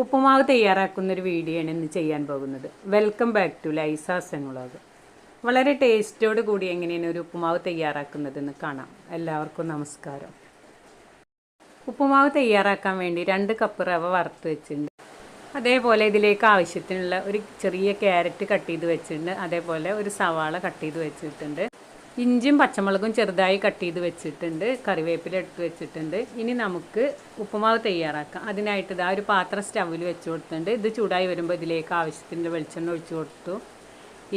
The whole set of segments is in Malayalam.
ഉപ്പുമാവ് തയ്യാറാക്കുന്നൊരു വീഡിയോ ആണ് ഇന്ന് ചെയ്യാൻ പോകുന്നത്. വെൽക്കം ബാക്ക് ടു ലൈസാസ് എന്നുള്ളത് വളരെ ടേസ്റ്റോട് കൂടി എങ്ങനെയാണ് ഒരു ഉപ്പുമാവ് തയ്യാറാക്കുന്നതെന്ന് കാണാം. എല്ലാവർക്കും നമസ്കാരം. ഉപ്പുമാവ് തയ്യാറാക്കാൻ വേണ്ടി രണ്ട് കപ്പ് റവ വറുത്ത് വെച്ചിട്ടുണ്ട്. അതേപോലെ ഇതിലേക്ക് ആവശ്യത്തിനുള്ള ഒരു ചെറിയ ക്യാരറ്റ് കട്ട് ചെയ്ത് വെച്ചിട്ടുണ്ട്. അതേപോലെ ഒരു സവാള കട്ട് ചെയ്ത് വെച്ചിട്ടുണ്ട്. ഇഞ്ചിയും പച്ചമുളകും ചെറുതായി കട്ട് ചെയ്ത് വെച്ചിട്ടുണ്ട് കറിവേപ്പില എടുത്ത് വെച്ചിട്ടുണ്ട്. ഇനി നമുക്ക് ഉപ്പുമാവ് തയ്യാറാക്കാം. അതിനായിട്ട് ഇതാ ഒരു പാത്രം സ്റ്റൗവിൽ വെച്ച് കൊടുത്തിട്ടുണ്ട്. ഇത് ചൂടായി വരുമ്പോൾ ഇതിലേക്ക് ആവശ്യത്തിന്റെ വെളിച്ചെണ്ണ ഒഴിച്ചു കൊടുത്തു.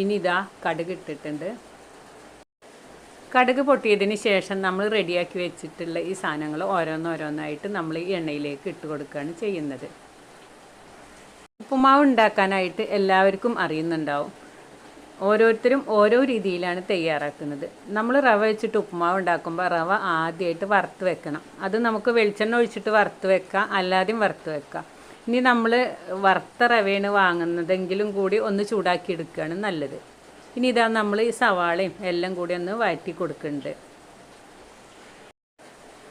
ഇനി ഇതാ കടുക് ഇട്ടിട്ടുണ്ട്. കടുക് പൊട്ടിയതിന് ശേഷം നമ്മൾ റെഡിയാക്കി വെച്ചിട്ടുള്ള ഈ സാധനങ്ങൾ ഓരോന്നോരോന്നായിട്ട് നമ്മൾ ഈ എണ്ണയിലേക്ക് ഇട്ട് കൊടുക്കുകയാണ് ചെയ്യുന്നത്. ഉപ്പുമാവ് ഉണ്ടാക്കാനായിട്ട് എല്ലാവർക്കും അറിയുന്നുണ്ടാവും. ഓരോരുത്തരും ഓരോ രീതിയിലാണ് തയ്യാറാക്കുന്നത്. നമ്മൾ റവ വെച്ചിട്ട് ഉപ്പുമാവ് ഉണ്ടാക്കുമ്പോൾ റവ ആദ്യമായിട്ട് വറുത്ത് വെക്കണം. അത് നമുക്ക് വെളിച്ചെണ്ണ ഒഴിച്ചിട്ട് വറുത്ത് വെക്കാം അല്ലാതെയും വറുത്ത് വെക്കാം. ഇനി നമ്മൾ വറുത്ത റവയാണ് വാങ്ങുന്നതെങ്കിലും കൂടി ഒന്ന് ചൂടാക്കി എടുക്കുകയാണ് നല്ലത്. ഇനി ഇതാ നമ്മൾ ഈ സവാളയും എല്ലാം കൂടി ഒന്ന് വഴറ്റി കൊടുക്കുന്നുണ്ട്.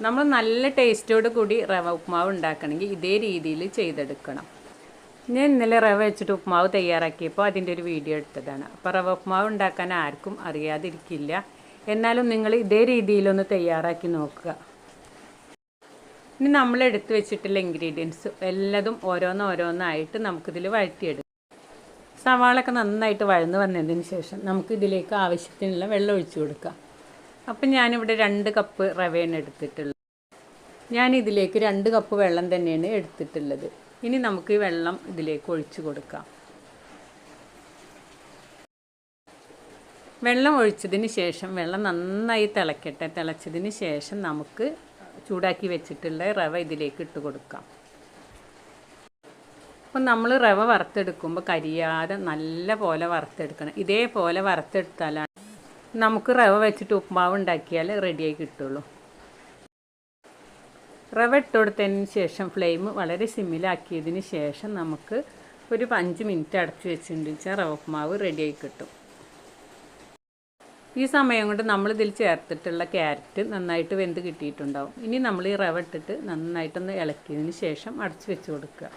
നമ്മൾ നല്ല ടേസ്റ്റോട് കൂടി റവ ഉപ്പുമാവ് ഉണ്ടാക്കണമെങ്കിൽ ഇതേ രീതിയിൽ ചെയ്തെടുക്കണം. ഞാൻ ഇന്നലെ റവ വെച്ചിട്ട് ഉപ്പുമാവ് തയ്യാറാക്കിയപ്പോൾ അതിന്റെ ഒരു വീഡിയോ എടുത്തതാണ്. അപ്പോൾ റവ ഉപ്പുമാവ് ഉണ്ടാക്കാൻ ആർക്കും അറിയാതിരിക്കില്ല. എന്നാലും നിങ്ങൾ ഇതേ രീതിയിലൊന്ന് തയ്യാറാക്കി നോക്കുക. ഇനി നമ്മൾ എടുത്തു വെച്ചിട്ടുള്ള ഇൻഗ്രീഡിയൻസ് എല്ലാതും ഓരോന്നോരോന്നായിട്ട് നമുക്കിതിൽ വഴറ്റിയെടുക്കാം. സവാളൊക്കെ നന്നായിട്ട് വഴന്ന് വന്നതിന് ശേഷം നമുക്ക് ഇതിലേക്ക് ആവശ്യത്തിനുള്ള വെള്ളം ഒഴിച്ചു കൊടുക്കാം. അപ്പം ഞാനിവിടെ രണ്ട് കപ്പ് റവയാണ് എടുത്തിട്ടുള്ളത്. ഞാൻ ഇതിലേക്ക് രണ്ട് കപ്പ് വെള്ളം തന്നെയാണ് എടുത്തിട്ടുള്ളത്. ഇനി നമുക്ക് ഈ വെള്ളം ഇതിലേക്ക് ഒഴിച്ചു കൊടുക്കാം. വെള്ളം ഒഴിച്ചതിന് ശേഷം വെള്ളം നന്നായി തിളക്കട്ടെ. തിളച്ചതിന് ശേഷം നമുക്ക് ചൂടാക്കി വെച്ചിട്ടുള്ള റവ ഇതിലേക്ക് ഇട്ട് കൊടുക്കാം. അപ്പം നമ്മൾ റവ വറുത്തെടുക്കുമ്പോൾ കരിയാതെ നല്ല പോലെ വറുത്തെടുക്കണം. ഇതേപോലെ വറുത്തെടുത്താലാണ് നമുക്ക് റവ വെച്ചിട്ട് ഉപ്പുമാവ് ഉണ്ടാക്കിയാൽ റെഡിയായി കിട്ടുള്ളൂ. റവ ഇട്ട് കൊടുത്തതിന് ശേഷം ഫ്ലെയിം വളരെ സിമ്മിലാക്കിയതിന് ശേഷം നമുക്ക് ഒരു അഞ്ച് മിനിറ്റ് അടച്ചു വെച്ചിട്ടുണ്ടെച്ചാൽ റവ ഉപ്പുമാവ് റെഡിയായി കിട്ടും. ഈ സമയം കൊണ്ട് നമ്മൾ ഇതിൽ ചേർത്തിട്ടുള്ള ക്യാരറ്റ് നന്നായിട്ട് വെന്ത് കിട്ടിയിട്ടുണ്ടാവും. ഇനി നമ്മൾ ഈ റവ ഇട്ടിട്ട് നന്നായിട്ടൊന്ന് ഇളക്കിയതിന് ശേഷം അടച്ചു വെച്ച് കൊടുക്കുക.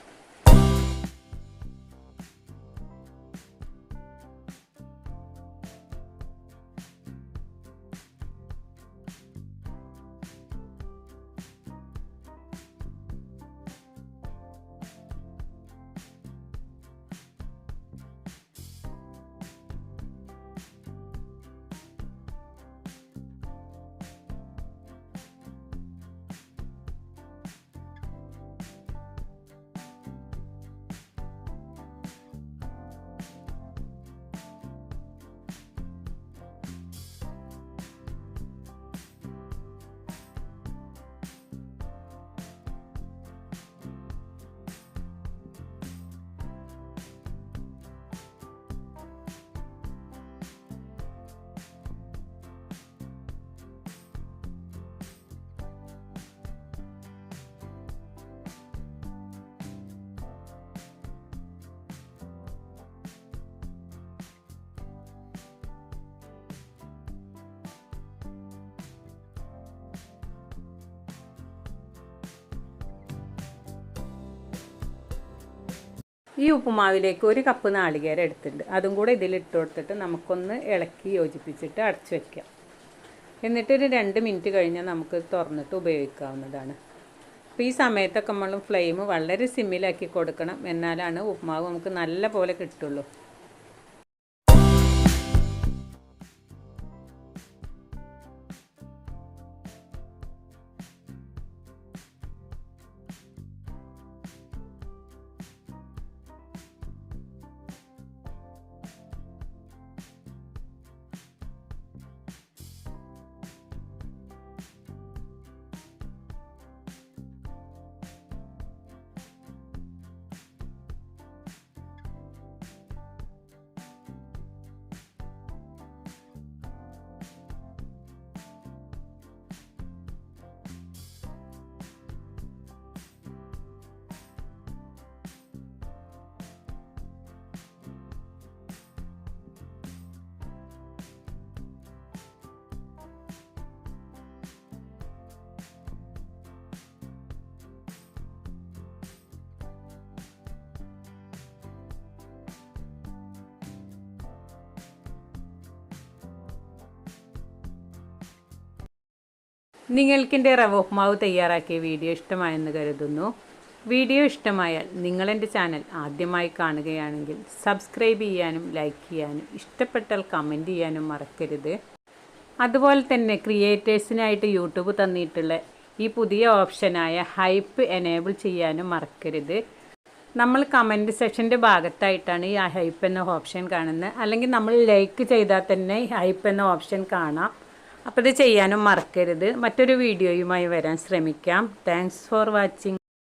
ഈ ഉപ്പുമാവിലേക്ക് ഒരു കപ്പ് നാളികേരം എടുത്തിട്ടുണ്ട്. അതും കൂടെ ഇതിലിട്ട് കൊടുത്തിട്ട് നമുക്കൊന്ന് ഇളക്കി യോജിപ്പിച്ചിട്ട് അടച്ചു വയ്ക്കാം എന്നിട്ട് ഒരു രണ്ട് മിനിറ്റ് കഴിഞ്ഞാൽ നമുക്ക് തുറന്നിട്ട് ഉപയോഗിക്കാവുന്നതാണ്. അപ്പോൾ ഈ സമയത്തൊക്കെ നമ്മൾ ഫ്ലെയിം വളരെ സിമ്മിലാക്കി കൊടുക്കണം. എന്നാലാണ് ഉപ്പുമാവ് നമുക്ക് നല്ല പോലെ കിട്ടുള്ളൂ. നിങ്ങൾക്കെന്റെ റവ ഉപ്മാവ് തയ്യാറാക്കിയ വീഡിയോ ഇഷ്ടമായെന്ന് കരുതുന്നു. വീഡിയോ ഇഷ്ടമായാൽ നിങ്ങളെന്റെ ചാനൽ ആദ്യമായി കാണുകയാണെങ്കിൽ സബ്സ്ക്രൈബ് ചെയ്യാനും ലൈക്ക് ചെയ്യാനും ഇഷ്ടപ്പെട്ടാൽ കമന്റ് ചെയ്യാനും മറക്കരുത്. അതുപോലെ തന്നെ ക്രിയേറ്റേഴ്സിനായിട്ട് യൂട്യൂബ് തന്നിട്ടുള്ള ഈ പുതിയ ഓപ്ഷനായ ഹൈപ്പ് എനേബിൾ ചെയ്യാനും മറക്കരുത്. നമ്മൾ കമന്റ് സെക്ഷന്റെ ഭാഗത്തായിട്ടാണ് ഈ ഹൈപ്പ് എന്ന ഓപ്ഷൻ കാണുന്നത്. അല്ലെങ്കിൽ നമ്മൾ ലൈക്ക് ചെയ്താൽ തന്നെ ഹൈപ്പ് എന്ന ഓപ്ഷൻ കാണാം. അപ്പോൾ ഇത് ചെയ്യാനും മറക്കരുത്. മറ്റൊരു വീഡിയോയുമായി വരാൻ ശ്രമിക്കാം. Thanks for watching